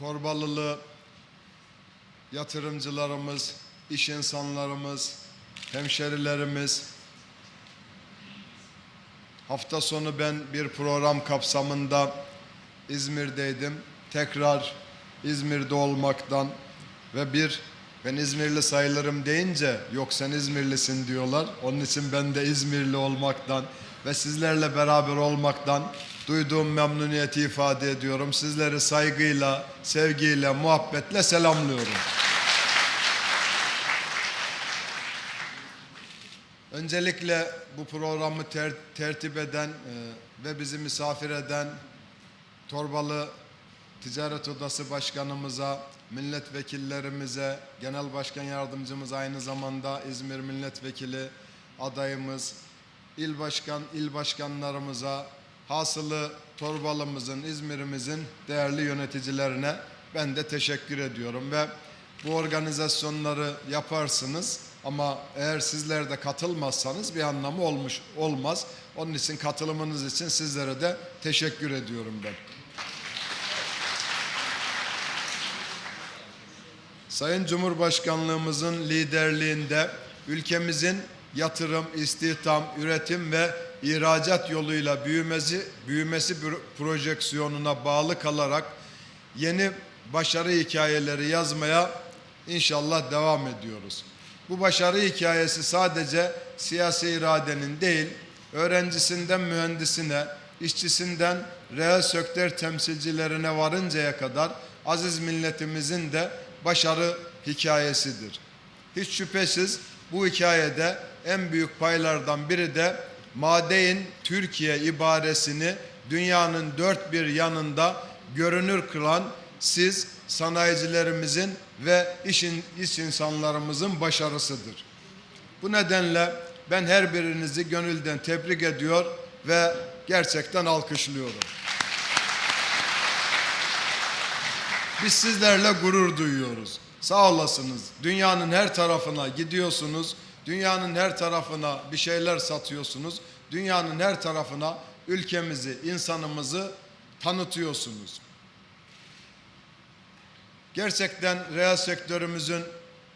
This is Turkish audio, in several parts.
Torbalılı yatırımcılarımız, iş insanlarımız, hemşerilerimiz, hafta sonu ben bir program kapsamında İzmir'deydim. Tekrar İzmir'de olmaktan ve bir ben İzmirli sayılırım deyince yok sen İzmirlisin diyorlar. Onun için ben de İzmirli olmaktan ve sizlerle beraber olmaktan duyduğum memnuniyeti ifade ediyorum. Sizleri saygıyla, sevgiyle, muhabbetle selamlıyorum. Öncelikle bu programı ter- tertip eden e, ve bizi misafir eden Torbalı Ticaret Odası Başkanımıza, milletvekillerimize, Genel Başkan Yardımcımız aynı zamanda İzmir Milletvekili adayımız, il başkan, il başkanlarımıza, hasılı Torbalımızın, İzmir'imizin değerli yöneticilerine ben de teşekkür ediyorum ve bu organizasyonları yaparsınız ama eğer sizler de katılmazsanız bir anlamı olmuş olmaz. Onun için katılımınız için sizlere de teşekkür ediyorum ben. Sayın Cumhurbaşkanlığımızın liderliğinde ülkemizin yatırım, istihdam, üretim ve ihracat yoluyla büyümesi büyümesi pro- projeksiyonuna bağlı kalarak yeni başarı hikayeleri yazmaya inşallah devam ediyoruz. Bu başarı hikayesi sadece siyasi iradenin değil, öğrencisinden mühendisine, işçisinden reel sektör temsilcilerine varıncaya kadar aziz milletimizin de başarı hikayesidir. Hiç şüphesiz bu hikayede en büyük paylardan biri de Madein Türkiye ibaresini dünyanın dört bir yanında görünür kılan siz sanayicilerimizin ve işin, iş insanlarımızın başarısıdır. Bu nedenle ben her birinizi gönülden tebrik ediyor ve gerçekten alkışlıyorum. Biz sizlerle gurur duyuyoruz. Sağ olasınız. Dünyanın her tarafına gidiyorsunuz. Dünyanın her tarafına bir şeyler satıyorsunuz. Dünyanın her tarafına ülkemizi, insanımızı tanıtıyorsunuz. Gerçekten reel sektörümüzün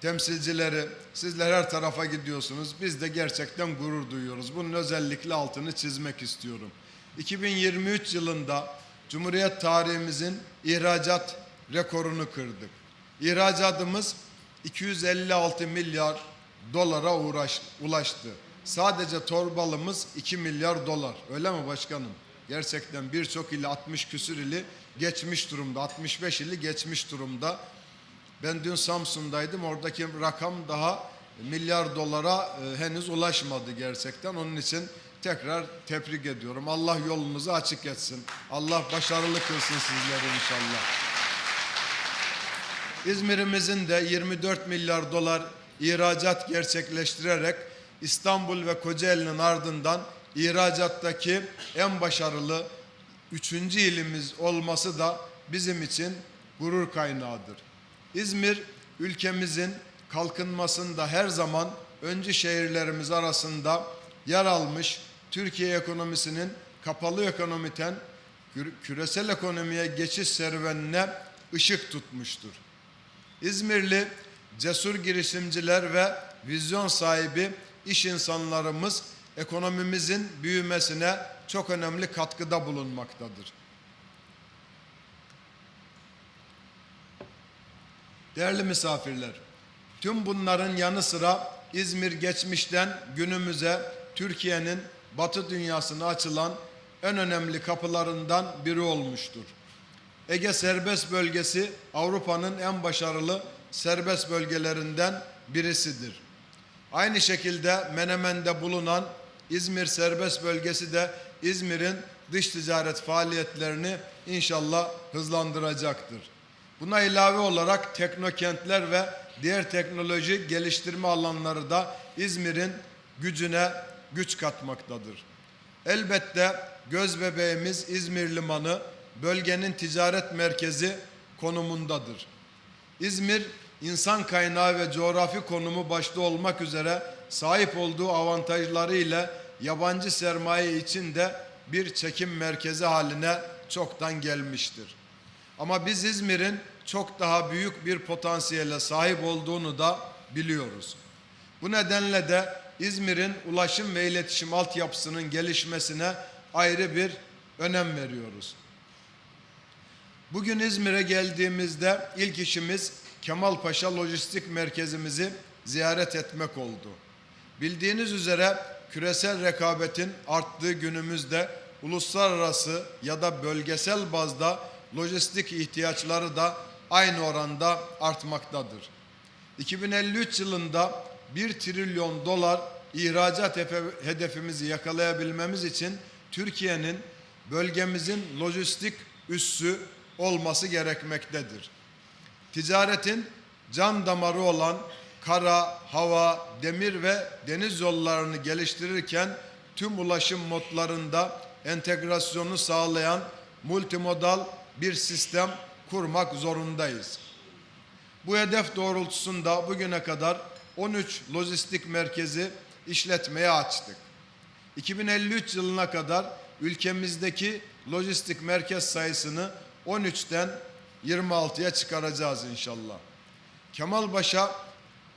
temsilcileri, sizler her tarafa gidiyorsunuz. Biz de gerçekten gurur duyuyoruz. Bunun özellikle altını çizmek istiyorum. 2023 yılında Cumhuriyet tarihimizin ihracat rekorunu kırdık. İhracatımız 256 milyar dolara uğraş, ulaştı. Sadece torbalımız 2 milyar dolar. Öyle mi başkanım? Gerçekten birçok ili 60 küsür ili geçmiş durumda. 65 ili geçmiş durumda. Ben dün Samsun'daydım. Oradaki rakam daha milyar dolara e, henüz ulaşmadı gerçekten. Onun için tekrar tebrik ediyorum. Allah yolunuzu açık etsin. Allah başarılı kılsın sizleri inşallah. İzmir'imizin de 24 milyar dolar ihracat gerçekleştirerek İstanbul ve Kocaeli'nin ardından ihracattaki en başarılı üçüncü ilimiz olması da bizim için gurur kaynağıdır. İzmir ülkemizin kalkınmasında her zaman öncü şehirlerimiz arasında yer almış Türkiye ekonomisinin kapalı ekonomiden kü- küresel ekonomiye geçiş serüvenine ışık tutmuştur. İzmirli cesur girişimciler ve vizyon sahibi iş insanlarımız ekonomimizin büyümesine çok önemli katkıda bulunmaktadır. Değerli misafirler, tüm bunların yanı sıra İzmir geçmişten günümüze Türkiye'nin Batı dünyasına açılan en önemli kapılarından biri olmuştur. Ege Serbest Bölgesi Avrupa'nın en başarılı serbest bölgelerinden birisidir. Aynı şekilde Menemen'de bulunan İzmir Serbest Bölgesi de İzmir'in dış ticaret faaliyetlerini inşallah hızlandıracaktır. Buna ilave olarak teknokentler ve diğer teknoloji geliştirme alanları da İzmir'in gücüne güç katmaktadır. Elbette göz bebeğimiz İzmir Limanı bölgenin ticaret merkezi konumundadır. İzmir insan kaynağı ve coğrafi konumu başta olmak üzere sahip olduğu avantajları ile yabancı sermaye için de bir çekim merkezi haline çoktan gelmiştir. Ama biz İzmir'in çok daha büyük bir potansiyele sahip olduğunu da biliyoruz. Bu nedenle de İzmir'in ulaşım ve iletişim altyapısının gelişmesine ayrı bir önem veriyoruz. Bugün İzmir'e geldiğimizde ilk işimiz Kemalpaşa Lojistik Merkezimizi ziyaret etmek oldu. Bildiğiniz üzere küresel rekabetin arttığı günümüzde uluslararası ya da bölgesel bazda lojistik ihtiyaçları da aynı oranda artmaktadır. 2053 yılında 1 trilyon dolar ihracat hedefimizi yakalayabilmemiz için Türkiye'nin bölgemizin lojistik üssü olması gerekmektedir. Ticaretin can damarı olan kara, hava, demir ve deniz yollarını geliştirirken tüm ulaşım modlarında entegrasyonu sağlayan multimodal bir sistem kurmak zorundayız. Bu hedef doğrultusunda bugüne kadar 13 lojistik merkezi işletmeye açtık. 2053 yılına kadar ülkemizdeki lojistik merkez sayısını 13'ten 26'ya çıkaracağız inşallah. Kemalpaşa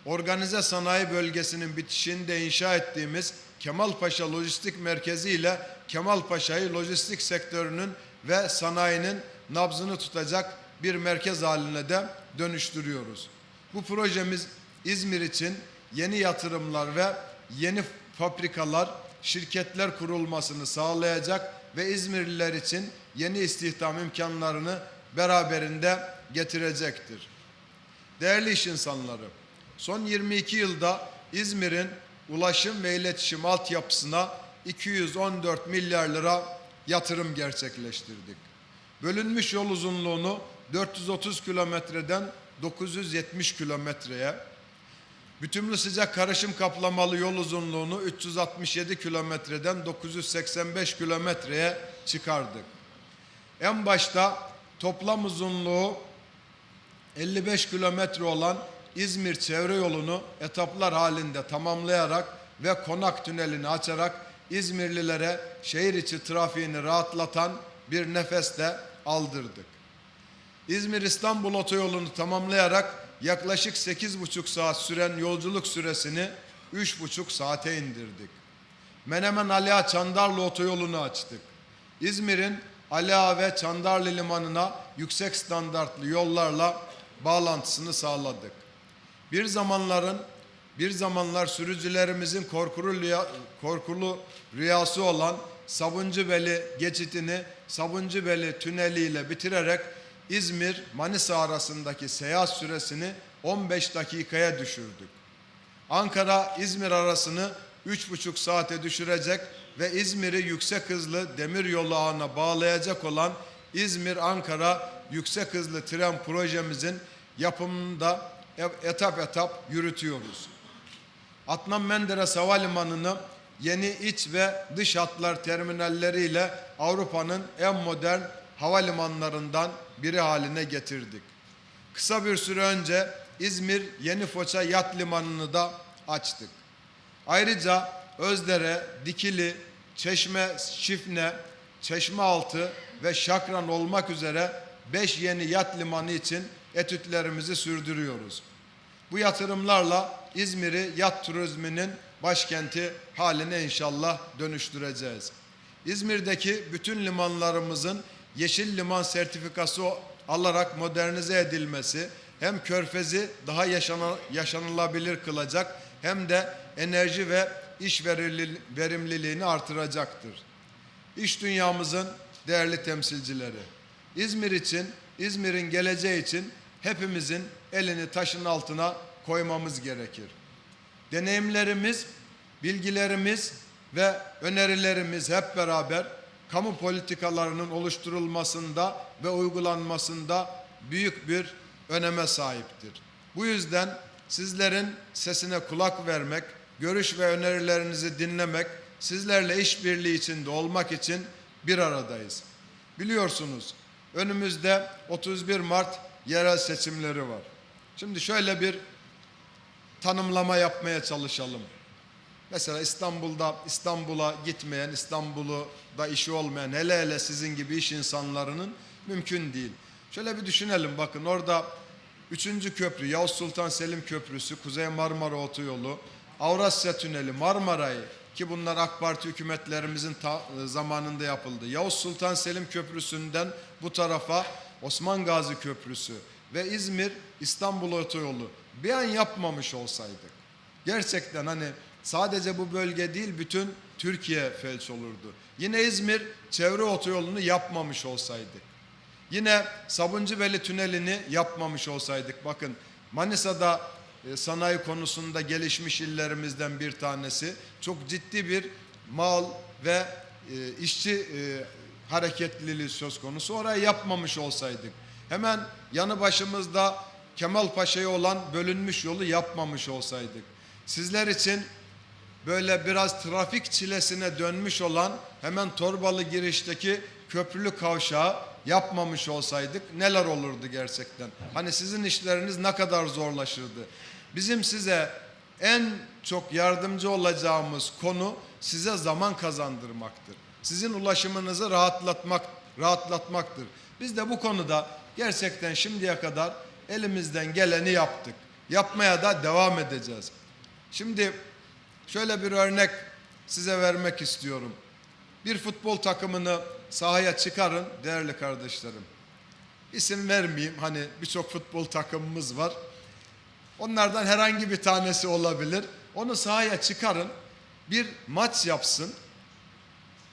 Organize Sanayi Bölgesi'nin bitişinde inşa ettiğimiz Kemalpaşa Lojistik Merkezi ile Kemalpaşa'yı lojistik sektörünün ve sanayinin nabzını tutacak bir merkez haline de dönüştürüyoruz. Bu projemiz İzmir için yeni yatırımlar ve yeni fabrikalar, şirketler kurulmasını sağlayacak ve İzmirliler için yeni istihdam imkanlarını beraberinde getirecektir. Değerli iş insanları, son 22 yılda İzmir'in ulaşım ve iletişim altyapısına 214 milyar lira yatırım gerçekleştirdik. Bölünmüş yol uzunluğunu 430 kilometreden 970 kilometreye, bütünlü sıcak karışım kaplamalı yol uzunluğunu 367 kilometreden 985 kilometreye çıkardık. En başta toplam uzunluğu 55 kilometre olan İzmir çevre yolunu etaplar halinde tamamlayarak ve Konak tünelini açarak İzmirlilere şehir içi trafiğini rahatlatan bir nefes de aldırdık. İzmir-İstanbul otoyolunu tamamlayarak yaklaşık 8,5 saat süren yolculuk süresini 3,5 saate indirdik. Menemen Aliağa Çandarlı otoyolunu açtık. İzmir'in Aliağa ve Çandarlı limanına yüksek standartlı yollarla bağlantısını sağladık. Bir zamanların bir zamanlar sürücülerimizin korkulu, rüya, korkulu rüyası olan Sabuncubeli geçitini Sabuncubeli tüneliyle bitirerek İzmir Manisa arasındaki seyahat süresini 15 dakikaya düşürdük. Ankara İzmir arasını 3,5 saate düşürecek ve İzmir'i yüksek hızlı demir yolu ağına bağlayacak olan İzmir Ankara yüksek hızlı tren projemizin yapımını da e- etap etap yürütüyoruz. Adnan Menderes Havalimanı'nı yeni iç ve dış hatlar terminalleriyle Avrupa'nın en modern havalimanlarından biri haline getirdik. Kısa bir süre önce İzmir Yeni Foça Yat Limanı'nı da açtık. Ayrıca Özdere, Dikili, Çeşme, Şifne, Çeşmealtı ve Şakran olmak üzere 5 yeni yat limanı için etütlerimizi sürdürüyoruz. Bu yatırımlarla İzmir'i yat turizminin başkenti haline inşallah dönüştüreceğiz. İzmir'deki bütün limanlarımızın yeşil liman sertifikası alarak modernize edilmesi hem körfezi daha yaşanılabilir kılacak hem de enerji ve iş verimli- verimliliğini artıracaktır. İş dünyamızın değerli temsilcileri. İzmir için, İzmir'in geleceği için hepimizin elini taşın altına koymamız gerekir. Deneyimlerimiz, bilgilerimiz ve önerilerimiz hep beraber kamu politikalarının oluşturulmasında ve uygulanmasında büyük bir öneme sahiptir. Bu yüzden sizlerin sesine kulak vermek, görüş ve önerilerinizi dinlemek, sizlerle işbirliği içinde olmak için bir aradayız. Biliyorsunuz önümüzde 31 Mart yerel seçimleri var. Şimdi şöyle bir tanımlama yapmaya çalışalım. Mesela İstanbul'da İstanbul'a gitmeyen, İstanbul'u da işi olmayan hele hele sizin gibi iş insanlarının mümkün değil. Şöyle bir düşünelim bakın orada 3. köprü Yavuz Sultan Selim Köprüsü, Kuzey Marmara Otoyolu, Avrasya Tüneli, Marmara'yı ki bunlar AK Parti hükümetlerimizin e, zamanında yapıldı. Yavuz Sultan Selim Köprüsü'nden bu tarafa Osman Gazi Köprüsü ve İzmir İstanbul Otoyolu bir an yapmamış olsaydık gerçekten hani sadece bu bölge değil bütün Türkiye felç olurdu. Yine İzmir çevre otoyolunu yapmamış olsaydık. Yine Sabuncubeli Tüneli'ni yapmamış olsaydık. Bakın Manisa'da sanayi konusunda gelişmiş illerimizden bir tanesi. Çok ciddi bir mal ve e, işçi e, hareketliliği söz konusu. Orayı yapmamış olsaydık. Hemen yanı başımızda Kemal Paşa'ya olan bölünmüş yolu yapmamış olsaydık. Sizler için böyle biraz trafik çilesine dönmüş olan hemen Torbalı girişteki köprülü kavşağı yapmamış olsaydık neler olurdu gerçekten? Hani sizin işleriniz ne kadar zorlaşırdı? Bizim size en çok yardımcı olacağımız konu size zaman kazandırmaktır. Sizin ulaşımınızı rahatlatmak rahatlatmaktır. Biz de bu konuda gerçekten şimdiye kadar elimizden geleni yaptık. Yapmaya da devam edeceğiz. Şimdi şöyle bir örnek size vermek istiyorum. Bir futbol takımını sahaya çıkarın değerli kardeşlerim. İsim vermeyeyim hani birçok futbol takımımız var. Onlardan herhangi bir tanesi olabilir. Onu sahaya çıkarın. Bir maç yapsın.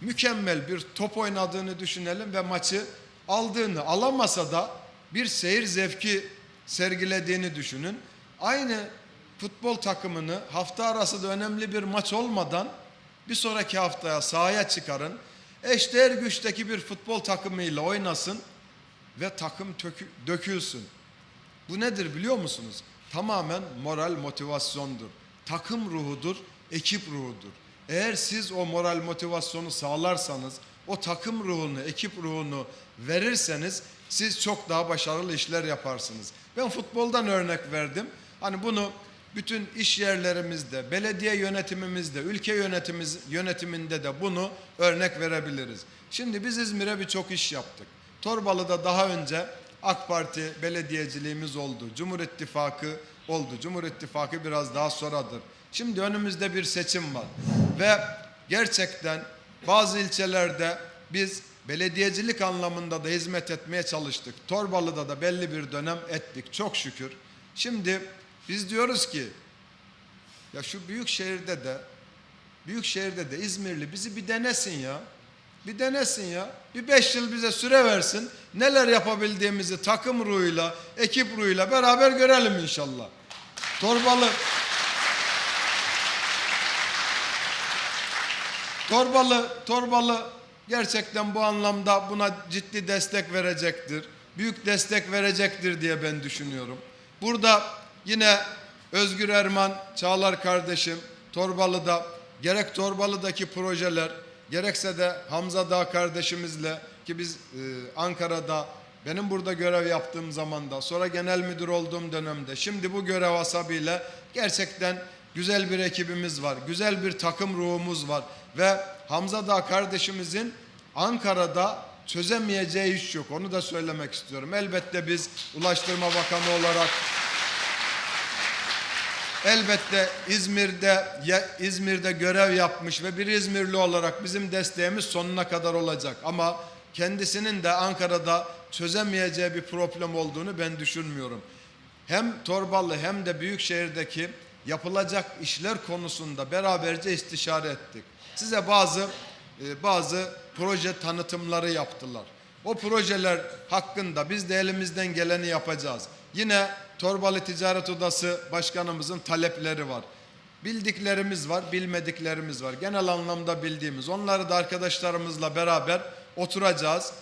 Mükemmel bir top oynadığını düşünelim ve maçı aldığını alamasa da bir seyir zevki sergilediğini düşünün. Aynı futbol takımını hafta arası da önemli bir maç olmadan bir sonraki haftaya sahaya çıkarın. Eşdeğer güçteki bir futbol takımıyla oynasın ve takım tökü- dökülsün. Bu nedir biliyor musunuz? Tamamen moral motivasyondur. Takım ruhudur, ekip ruhudur. Eğer siz o moral motivasyonu sağlarsanız, o takım ruhunu, ekip ruhunu verirseniz siz çok daha başarılı işler yaparsınız. Ben futboldan örnek verdim. Hani bunu bütün iş yerlerimizde, belediye yönetimimizde, ülke yönetimimiz, yönetiminde de bunu örnek verebiliriz. Şimdi biz İzmir'e birçok iş yaptık. Torbalı'da daha önce AK Parti belediyeciliğimiz oldu. Cumhur İttifakı oldu. Cumhur İttifakı biraz daha sonradır. Şimdi önümüzde bir seçim var. Ve gerçekten bazı ilçelerde biz belediyecilik anlamında da hizmet etmeye çalıştık. Torbalı'da da belli bir dönem ettik çok şükür. Şimdi biz diyoruz ki ya şu büyük şehirde de büyük şehirde de İzmirli bizi bir denesin ya. Bir denesin ya. Bir beş yıl bize süre versin. Neler yapabildiğimizi takım ruhuyla, ekip ruhuyla beraber görelim inşallah. Torbalı Torbalı, Torbalı gerçekten bu anlamda buna ciddi destek verecektir. Büyük destek verecektir diye ben düşünüyorum. Burada yine Özgür Erman, Çağlar kardeşim Torbalı'da gerek Torbalı'daki projeler gerekse de Hamza Dağ kardeşimizle ki biz e, Ankara'da benim burada görev yaptığım zamanda sonra genel müdür olduğum dönemde şimdi bu görev asabıyla gerçekten güzel bir ekibimiz var. Güzel bir takım ruhumuz var ve Hamza Dağ kardeşimizin Ankara'da çözemeyeceği iş yok. Onu da söylemek istiyorum. Elbette biz Ulaştırma Bakanı olarak Elbette İzmir'de İzmir'de görev yapmış ve bir İzmirli olarak bizim desteğimiz sonuna kadar olacak. Ama kendisinin de Ankara'da çözemeyeceği bir problem olduğunu ben düşünmüyorum. Hem Torbalı hem de Büyükşehir'deki yapılacak işler konusunda beraberce istişare ettik. Size bazı e, bazı proje tanıtımları yaptılar. O projeler hakkında biz de elimizden geleni yapacağız. Yine Torbalı Ticaret Odası Başkanımızın talepleri var. Bildiklerimiz var, bilmediklerimiz var. Genel anlamda bildiğimiz. Onları da arkadaşlarımızla beraber oturacağız.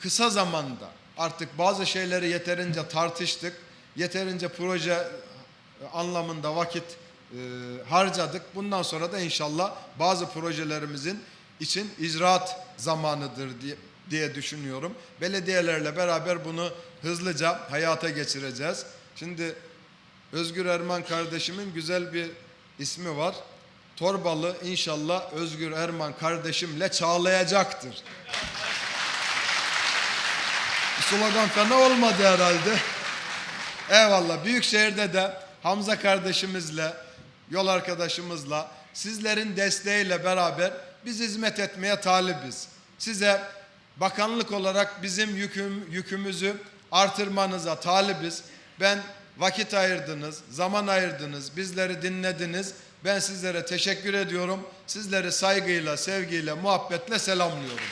Kısa zamanda artık bazı şeyleri yeterince tartıştık. Yeterince proje anlamında vakit e, harcadık. Bundan sonra da inşallah bazı projelerimizin için icraat zamanıdır diye, diye düşünüyorum. Belediyelerle beraber bunu hızlıca hayata geçireceğiz. Şimdi Özgür Erman kardeşimin güzel bir ismi var. Torbalı inşallah Özgür Erman kardeşimle çağlayacaktır. Slogan fena olmadı herhalde. Eyvallah. Büyükşehir'de de Hamza kardeşimizle, yol arkadaşımızla, sizlerin desteğiyle beraber biz hizmet etmeye talibiz. Size bakanlık olarak bizim yüküm, yükümüzü artırmanıza talibiz. Ben vakit ayırdınız, zaman ayırdınız, bizleri dinlediniz. Ben sizlere teşekkür ediyorum. Sizleri saygıyla, sevgiyle, muhabbetle selamlıyorum.